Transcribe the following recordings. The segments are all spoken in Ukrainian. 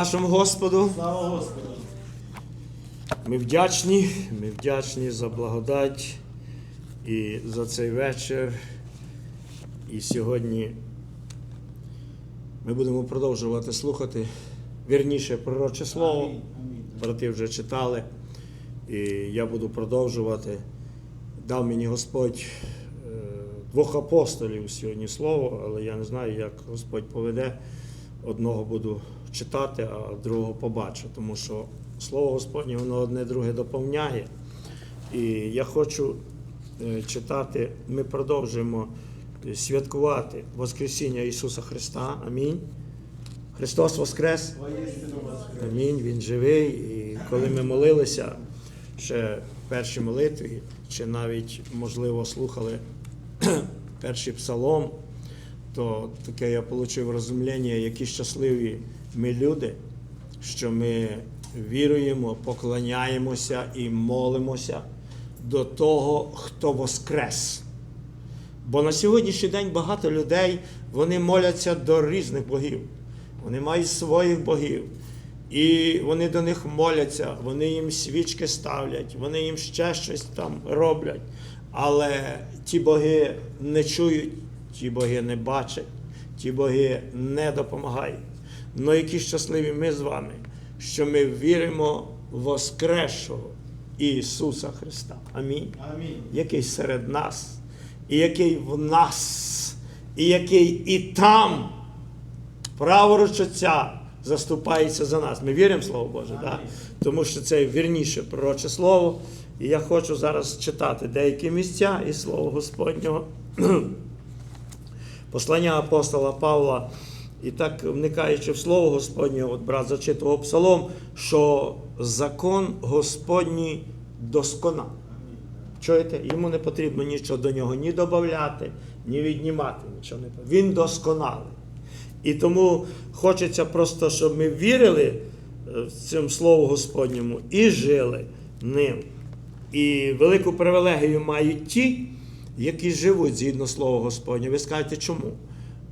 Нашому Господу. Слава Господу! Ми вдячні, ми вдячні за благодать і за цей вечір. І сьогодні ми будемо продовжувати слухати вірніше пророче слово. Брати вже читали, і я буду продовжувати. Дав мені Господь е, двох апостолів сьогодні слово, але я не знаю, як Господь поведе. Одного буду читати, а другого побачу, тому що слово Господнє воно одне друге доповняє. І я хочу е, читати, ми продовжуємо е, святкувати Воскресіння Ісуса Христа. Амінь. Христос Воскрес! Амінь, він живий. І коли ми молилися ще в першій молитві, чи навіть, можливо, слухали перший псалом, то таке я отримав розуміння, які щасливі ми люди, що ми віруємо, поклоняємося і молимося до того, хто воскрес. Бо на сьогоднішній день багато людей вони моляться до різних богів. Вони мають своїх богів. І вони до них моляться, вони їм свічки ставлять, вони їм ще щось там роблять. Але ті боги не чують, ті боги не бачать, ті боги не допомагають. Ну які щасливі ми з вами, що ми віримо в Воскресшого Ісуса Христа. Амінь Амінь. який серед нас, і який в нас, і який і там праворуч Отця заступається за нас. Ми віримо Слово Боже, Амінь. да? тому що це вірніше пророче слово. І я хочу зараз читати деякі місця із Слова Господнього. Послання апостола Павла. І так, вникаючи в слово Господнє, от брат зачитував псалом, що закон Господній досконалий. Чуєте? Йому не потрібно нічого до нього ні додати, ні віднімати. Нічого не. Він досконалий. І тому хочеться просто, щоб ми вірили е, в цьому Слову Господньому і жили ним. І велику привілегію мають ті, які живуть згідно Слова Господнього. Ви скажете, чому?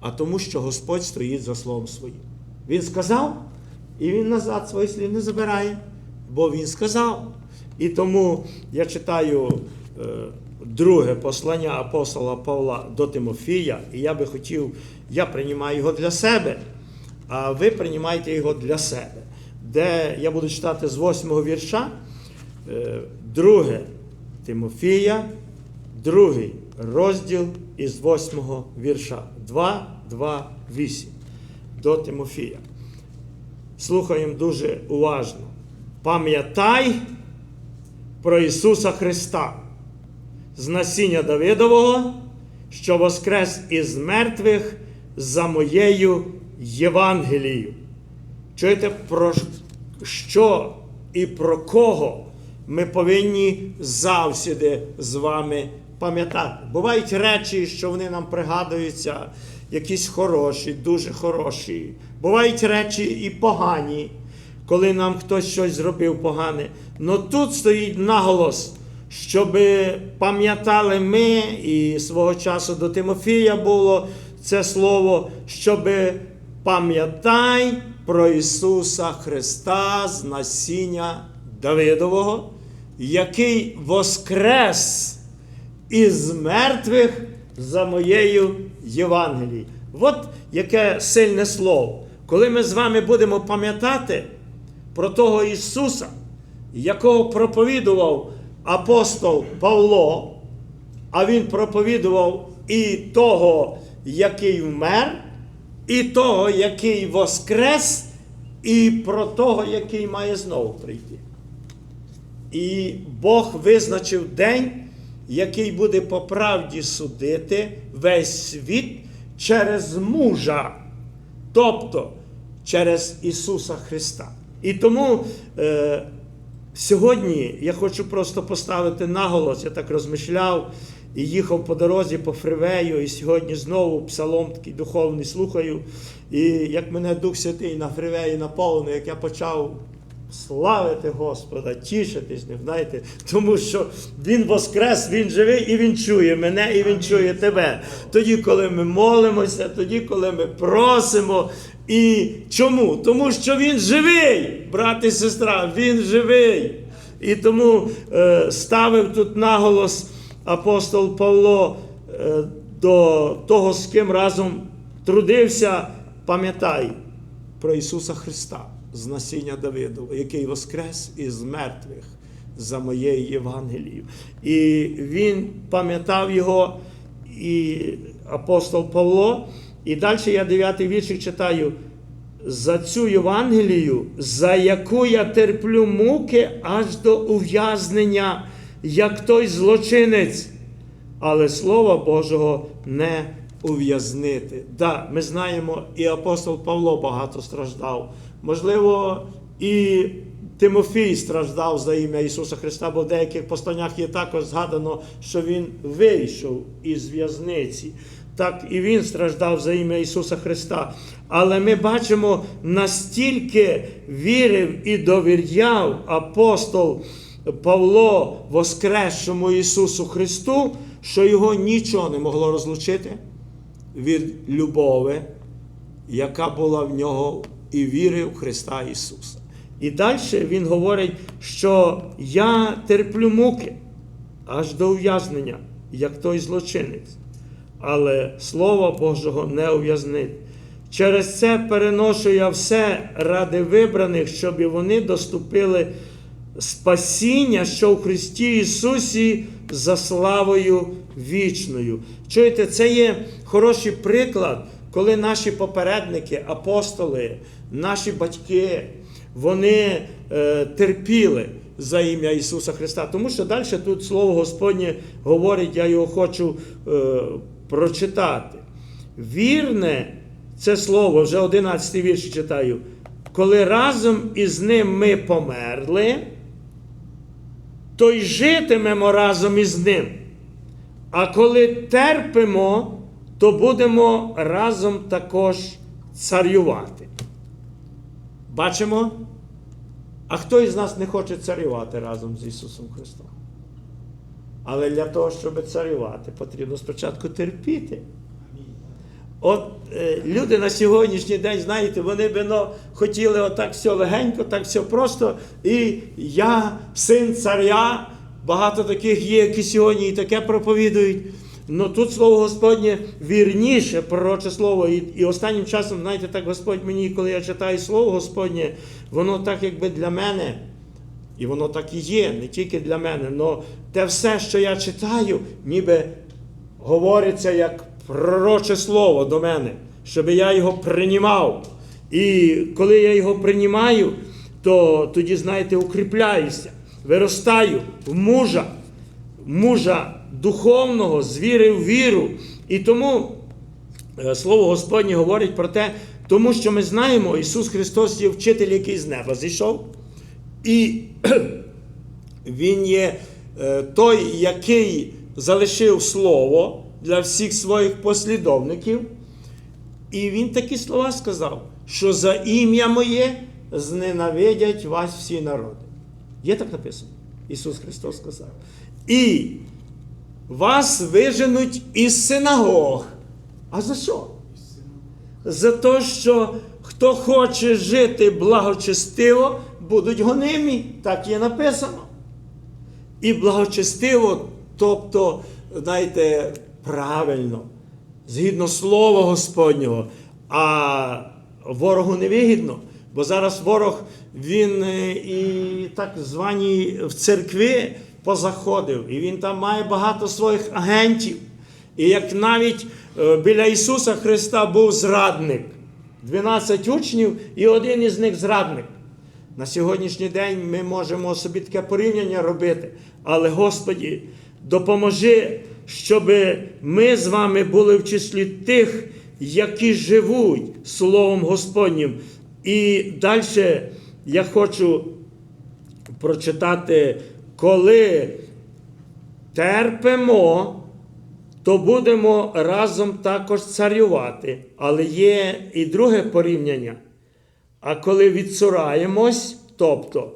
А тому, що Господь стоїть за словом своїм. Він сказав, і він назад свої слів не забирає, бо він сказав. І тому я читаю е, друге послання апостола Павла до Тимофія, і я би хотів, я приймаю його для себе, а ви приймаєте його для себе. Де я буду читати з восьмого вірша, е, друге Тимофія, другий розділ із восьмого вірша. 2, 2, 8. До Тимофія. Слухаємо дуже уважно. Пам'ятай про Ісуса Христа, з насіння Давидового, що воскрес із мертвих за моєю Євангелією. Чуєте, про що і про кого ми повинні завсіди з вами пам'ятати. Бувають речі, що вони нам пригадуються, якісь хороші, дуже хороші. Бувають речі і погані, коли нам хтось щось зробив погане. Но тут стоїть наголос, щоб пам'ятали ми, і свого часу до Тимофія було це слово, щоб пам'ятай про Ісуса Христа з насіння Давидового, який воскрес із мертвих за моєю Євангелією. От яке сильне слово. Коли ми з вами будемо пам'ятати про того Ісуса, якого проповідував апостол Павло, а Він проповідував і того, який вмер, і того, який воскрес, і про того, який має знову прийти. І Бог визначив день, який буде по правді судити весь світ через мужа, тобто через Ісуса Христа. І тому е, сьогодні я хочу просто поставити наголос, я так розмишляв і їхав по дорозі по фривею, і сьогодні знову псалом такий духовний слухаю. І як мене Дух Святий на фривеї наповнив, як я почав славити Господа, тішитись ним, знаєте, тому що Він воскрес, Він живий і Він чує мене, і Він чує тебе. Тоді, коли ми молимося, тоді, коли ми просимо, І чому? Тому що він живий, брат і сестра, він живий. І тому е, ставив тут наголос апостол Павло е, до того, з ким разом трудився, пам'ятай про Ісуса Христа з насіння Давидова, який воскрес із мертвих за моєю Євангелією. І він пам'ятав його, і апостол Павло. І далі я дев'ятий віршик читаю. За цю Євангелію, за яку я терплю муки аж до ув'язнення, як той злочинець, але Слова Божого не ув'язнити. Да, ми знаємо, і апостол Павло багато страждав. Можливо, і Тимофій страждав за ім'я Ісуса Христа, бо в деяких посланнях є також згадано, що він вийшов із в'язниці. Так і він страждав за ім'я Ісуса Христа. Але ми бачимо, настільки вірив і довіряв апостол Павло Воскресшому Ісусу Христу, що його нічого не могло розлучити від любови, яка була в нього і віри в Христа Ісуса. І далі Він говорить, що я терплю муки аж до ув'язнення, як той злочинець але Слова Божого не ув'язнить. Через це переношу я все ради вибраних, щоб вони доступили спасіння, що в Христі Ісусі за славою вічною. Чуєте, це є хороший приклад, коли наші попередники, апостоли, наші батьки, вони е, терпіли за ім'я Ісуса Христа. Тому що далі тут Слово Господнє говорить, я його хочу е, прочитати. Вірне це слово, вже 11 вірш читаю. Коли разом із ним ми померли, то й житимемо разом із ним. А коли терпимо, то будемо разом також царювати. Бачимо? А хто із нас не хоче царювати разом з Ісусом Христом? Але для того, щоб царювати, потрібно спочатку терпіти. От е, люди на сьогоднішній день, знаєте, вони би ну, хотіли отак все легенько, так все просто. І я, син царя, багато таких є, які сьогодні і таке проповідують. Ну тут слово Господнє вірніше, пророче слово. І, і останнім часом, знаєте, так Господь мені, коли я читаю слово Господнє, воно так якби для мене. І воно так і є, не тільки для мене, але те все, що я читаю, ніби говориться як пророче слово до мене, щоб я його приймав. І коли я його приймаю, то тоді, знаєте, укріпляюся, виростаю в мужа, мужа духовного, з віри в віру. І тому е, Слово Господнє говорить про те, тому що ми знаємо, Ісус Христос є вчитель, який з неба зійшов. І Він є е, той, який залишив слово для всіх своїх послідовників. І він такі слова сказав, що за ім'я моє зненавидять вас всі народи. Є так написано? Ісус Христос сказав. І вас виженуть із синагог. А за що? За те, що хто хоче жити благочестиво, будуть гонимі. Так є написано. І благочестиво, тобто, знаєте, правильно, згідно Слова Господнього, а ворогу не вигідно. Бо зараз ворог, він е, і так звані в церкви позаходив, і він там має багато своїх агентів. І як навіть е, біля Ісуса Христа був зрадник, 12 учнів, і один із них зрадник. На сьогоднішній день ми можемо собі таке порівняння робити. Але, Господі, допоможи, щоб ми з вами були в числі тих, які живуть Словом Господнім. І далі я хочу прочитати, коли терпимо, то будемо разом також царювати. Але є і друге порівняння. А коли відсураємось, тобто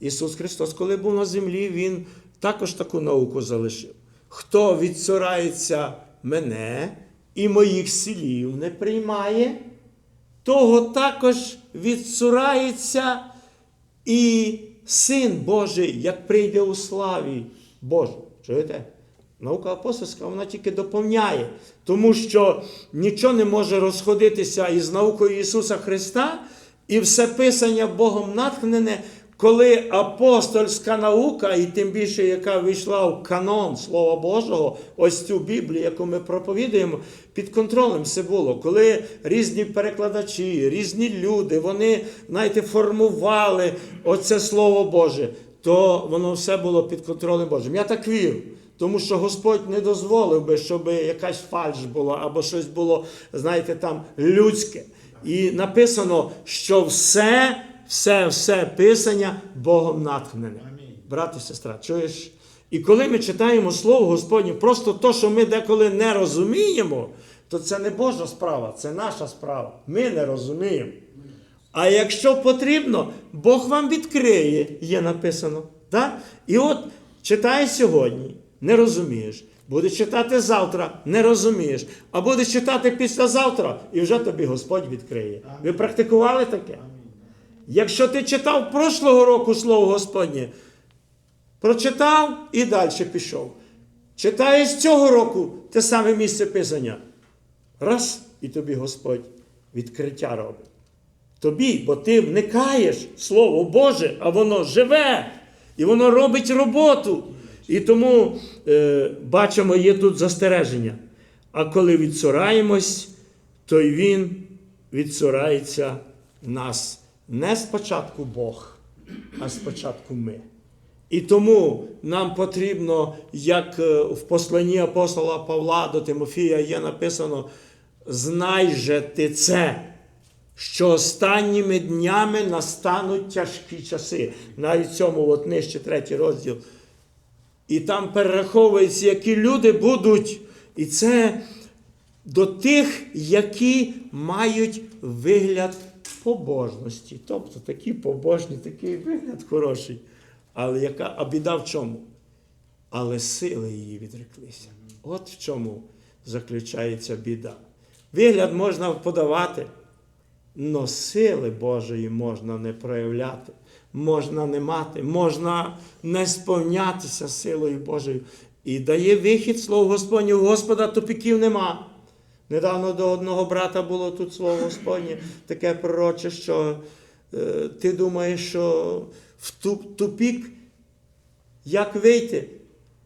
Ісус Христос, коли був на землі, Він також таку науку залишив. Хто відсурається мене і моїх слів не приймає, того також відсурається і Син Божий, як прийде у славі Божій. Чуєте? Наука апостольська вона тільки доповняє, тому що нічого не може розходитися із наукою Ісуса Христа, і все Писання Богом натхнене, коли апостольська наука, і тим більше, яка війшла в канон Слова Божого, ось цю Біблію, яку ми проповідуємо, під контролем все було. Коли різні перекладачі, різні люди, вони, знаєте, формували оце Слово Боже, то воно все було під контролем Божим. Я так вірю. Тому що Господь не дозволив би, щоб якась фальш була або щось було, знаєте, там людське. І написано, що все, все, все писання Богом натхнене. Брат і сестра, чуєш? І коли ми читаємо Слово Господнє, просто то, що ми деколи не розуміємо, то це не Божа справа, це наша справа. Ми не розуміємо. А якщо потрібно, Бог вам відкриє, є написано. Так? І от читай сьогодні, не розумієш. Будеш читати завтра, не розумієш. А будеш читати післязавтра, і вже тобі Господь відкриє. Ви практикували таке? Якщо ти читав прошлого року Слово Господнє, прочитав і далі пішов. Читаєш цього року те саме місце Писання. Раз, і тобі Господь відкриття робить. Тобі, бо ти вникаєш Слово Боже, а воно живе, і воно робить роботу. І тому е, бачимо, є тут застереження. А коли відсораємось, то й Він відсорається нас. Не спочатку Бог, а спочатку ми. І тому нам потрібно, як е, в посланні апостола Павла до Тимофія є написано: знай же ти це, що останніми днями настануть тяжкі часи. Навіть цьому от нижче третій розділ. І там перераховується, які люди будуть. І це до тих, які мають вигляд побожності. Тобто такі побожні, такий вигляд хороший. Але яка а біда в чому? Але сили її відреклися. От в чому заключається біда. Вигляд можна подавати, але сили Божої можна не проявляти, можна не мати, можна не сповнятися силою Божою. І дає вихід слово Господнє, у Господа тупіків нема. Недавно до одного брата було тут слово Господнє, таке пророче, що е, ти думаєш, що в туп, тупік як вийти?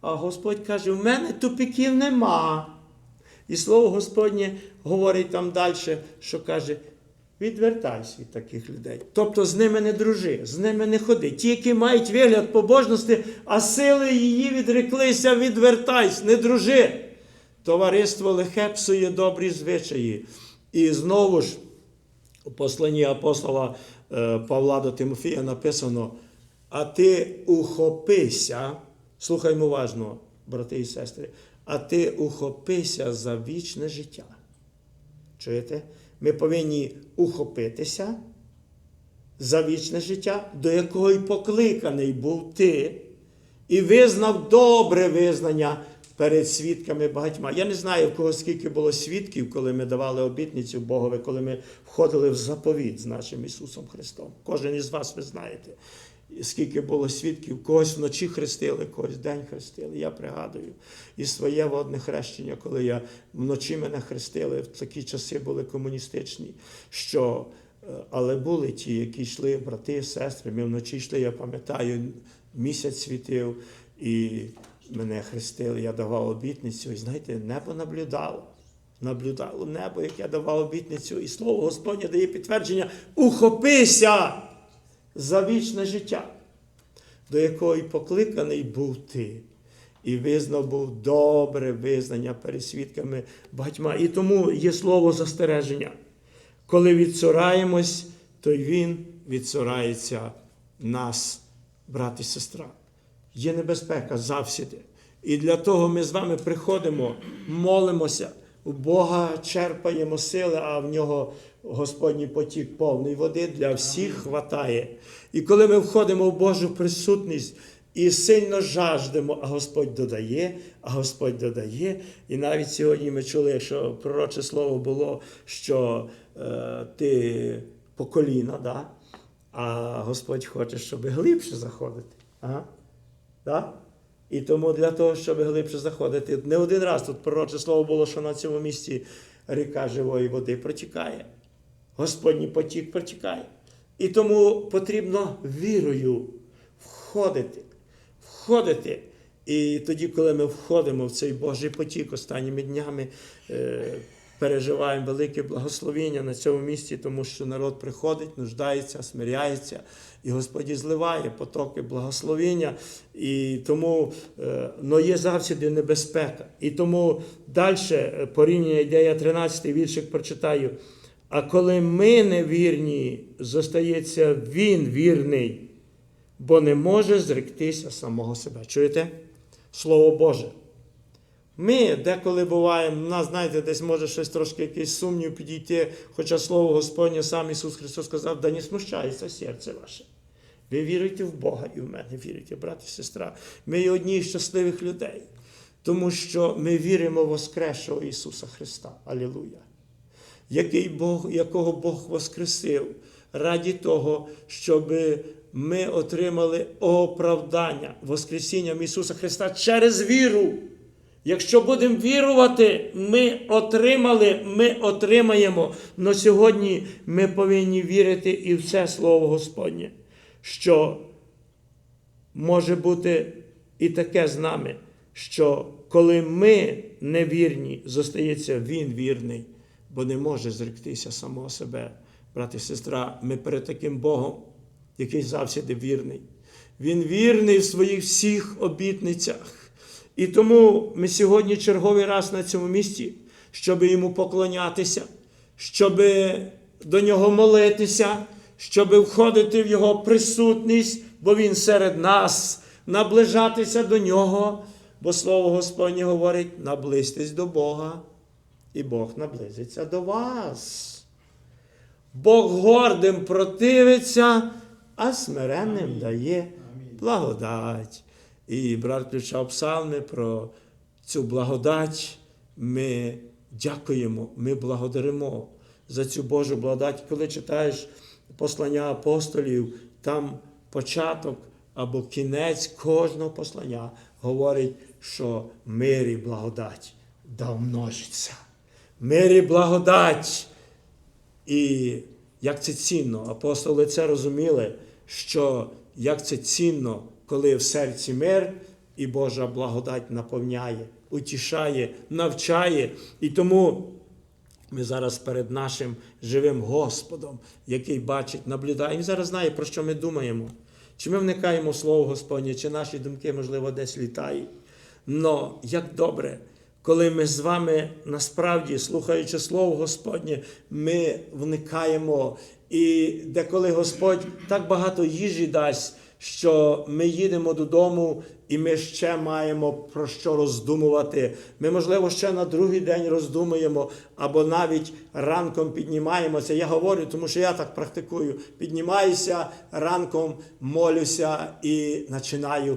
А Господь каже: в мене тупіків нема. І слово Господнє говорить там далі, що каже: відвертайся від таких людей. Тобто з ними не дружи, з ними не ходи. Ті, які мають вигляд побожності, а сили її відреклися, відвертайся, не дружи. Товариство лихе псує добрі звичаї. І знову ж у посланні апостола е, Павла до Тимофія написано: а ти ухопися, слухаймо уважно, брати і сестри, а ти ухопися за вічне життя. Чуєте? Ми повинні ухопитися за вічне життя, до якого й покликаний був ти, і визнав добре визнання перед свідками багатьма. Я не знаю, в кого скільки було свідків, коли ми давали обітницю Богові, коли ми входили в заповіт з нашим Ісусом Христом. Кожен із вас ви знаєте, скільки було свідків, когось вночі хрестили, когось день хрестили. Я пригадую і своє водне хрещення, коли я вночі мене хрестили, в такі часи були комуністичні, що. е, Але були ті, які йшли, брати, сестри. Ми вночі йшли, я пам'ятаю, місяць світив, і мене хрестили, я давав обітницю. І знаєте, небо наблюдало. Наблюдало небо, як я давав обітницю, і слово Господнє дає підтвердження: ухопися за вічне життя, до якого й покликаний був ти. І визнав був добре визнання перед свідками багатьма. І тому є слово застереження. Коли відсораємось, то й Він відсорається нас, брат і сестра. Є небезпека завсіди. І для того ми з вами приходимо, молимося, у Бога черпаємо сили, а в нього Господній потік повний води для всіх хватає. І коли ми входимо в Божу присутність і сильно жаждемо, а Господь додає, а Господь додає. І навіть сьогодні ми чули, що пророче слово було, що е, ти по коліна, да? а Господь хоче, щоб глибше заходити. Ага. Да? І тому для того, щоб глибше заходити, не один раз тут пророче слово було, що на цьому місці ріка живої води протікає. Господній потік протікає. І тому потрібно вірою входити, входити. І тоді, коли ми входимо в цей Божий потік останніми днями, е, переживаємо велике благословення на цьому місці, тому що народ приходить, нуждається, смиряється, і Господь зливає потоки благословення. І тому е, но є завжди небезпека. І тому далі порівняння йде, я 13-й віршик прочитаю. А коли ми невірні, зостається Він вірний, бо не може зректися самого себе. Чуєте? Слово Боже. Ми деколи буваємо, в нас, знаєте, десь може щось трошки якийсь сумнів підійти, хоча слово Господнє сам Ісус Христос сказав, да не смущається серце ваше. Ви віруєте в Бога і в мене вірите, брат і сестра. Ми є одні з щасливих людей, тому що ми віримо в Воскресшого Ісуса Христа. Алілуя! Який Бог, якого Бог воскресив раді того, щоб ми отримали оправдання Воскресінням Ісуса Христа через віру. Якщо будемо вірувати, ми отримали, ми отримаємо. Но сьогодні ми повинні вірити і в це Слово Господнє, що може бути і таке з нами, що коли ми невірні, зостається Він вірний, бо не може зректися самого себе. Брат і сестра, ми перед таким Богом, який завжди вірний. Він вірний в своїх всіх обітницях. І тому ми сьогодні черговий раз на цьому місці, щоб йому поклонятися, щоб до нього молитися, щоб входити в його присутність, бо він серед нас, наближатися до нього. Бо слово Господнє говорить: наблизьтесь до Бога, і Бог наблизиться до вас. Бог гордим противиться, а смиренним дає благодать. І брат включав псалми про цю благодать. Ми дякуємо, ми благодаримо за цю Божу благодать. Коли читаєш послання апостолів, там початок або кінець кожного послання говорить, що мир і благодать да множиться. Мир і благодать. І як це цінно, апостоли це розуміли, що як це цінно, коли в серці мир і Божа благодать наповняє, утішає, навчає. І тому ми зараз перед нашим живим Господом, який бачить, наблюдає. Він зараз знає, про що ми думаємо. Чи ми вникаємо в Слово Господнє, чи наші думки, можливо, десь літають. Но як добре, коли ми з вами насправді, слухаючи Слово Господнє, ми вникаємо. І деколи Господь так багато їжі дасть, що ми їдемо додому, і ми ще маємо про що роздумувати. Ми, можливо, ще на другий день роздумуємо, або навіть ранком піднімаємося. Я говорю, тому що я так практикую. Піднімаюся ранком, молюся і починаю